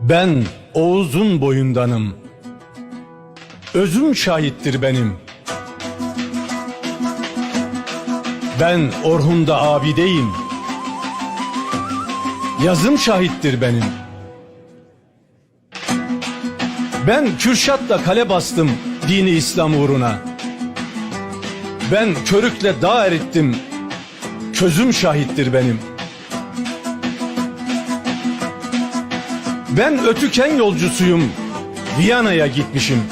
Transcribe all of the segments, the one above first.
Ben Oğuz'un boyundanım. Özüm şahittir benim. Ben Orhun'da abideyim. Yazım şahittir benim. Ben Kürşat'la kale bastım dini İslam uğruna. Ben körükle dağ erittim. Közüm şahittir benim. Ben ötüken yolcusuyum. Viyana'ya gitmişim.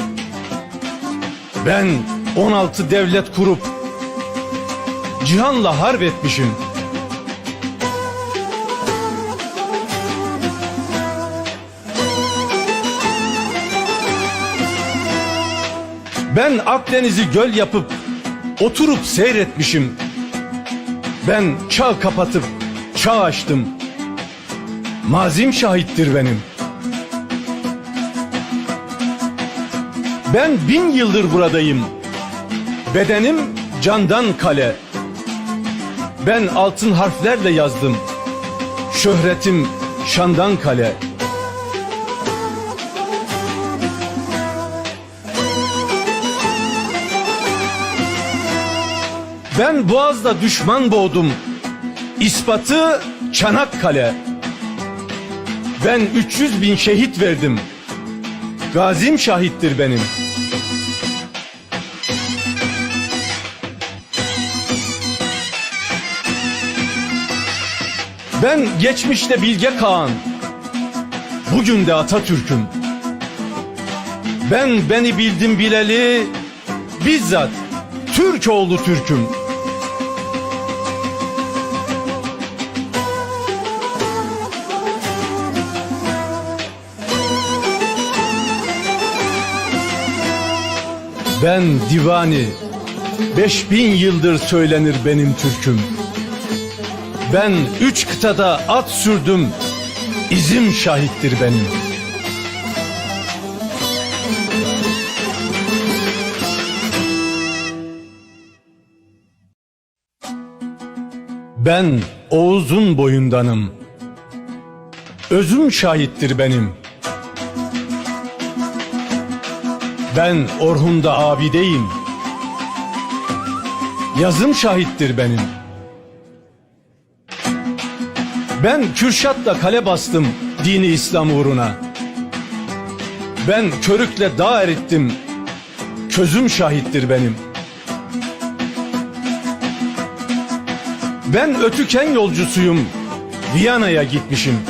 Ben 16 devlet kurup cihanla harp etmişim. Ben Akdeniz'i göl yapıp oturup seyretmişim. Ben çağ kapatıp çağ açtım. Mazim şahittir benim. Ben bin yıldır buradayım. Bedenim candan kale. Ben altın harflerle yazdım. Şöhretim şandan kale. Ben Boğaz'da düşman boğdum. İspatı Çanakkale. Ben 300 bin şehit verdim. Gazim şahittir benim. Ben geçmişte Bilge Kağan. Bugün de Atatürk'üm. Ben beni bildim bileli bizzat Türk oğlu Türk'üm. Ben divani, beş bin yıldır söylenir benim Türk'üm. Ben üç kıtada at sürdüm, izim şahittir benim. Ben Oğuz'un boyundanım. Özüm şahittir benim. Ben Orhun'da abideyim. Yazım şahittir benim. Ben Kürşat'la kale bastım dini İslam uğruna. Ben körükle dağ erittim. Közüm şahittir benim. Ben ötüken yolcusuyum. Viyana'ya gitmişim.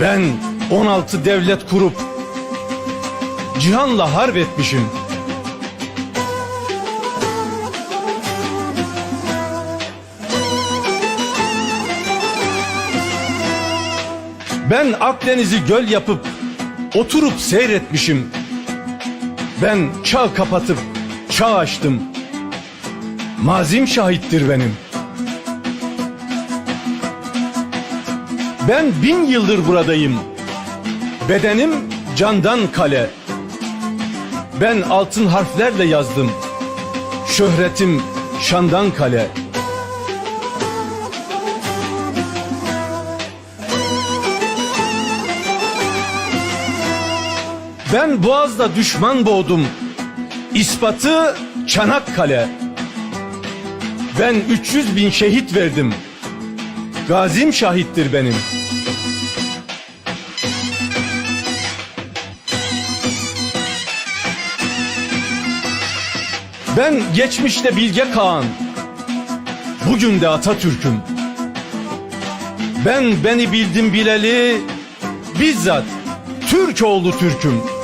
Ben 16 devlet kurup cihanla harp etmişim. Ben Akdeniz'i göl yapıp oturup seyretmişim. Ben çağ kapatıp çağ açtım. Mazim şahittir benim. Ben bin yıldır buradayım. Bedenim candan kale. Ben altın harflerle yazdım. Şöhretim şandan kale. Ben Boğaz'da düşman boğdum. İspatı Çanakkale. Ben 300 bin şehit verdim. Gazim şahittir benim. Ben geçmişte Bilge Kağan. Bugün de Atatürk'üm. Ben beni bildim bileli bizzat Türk oğlu Türk'üm.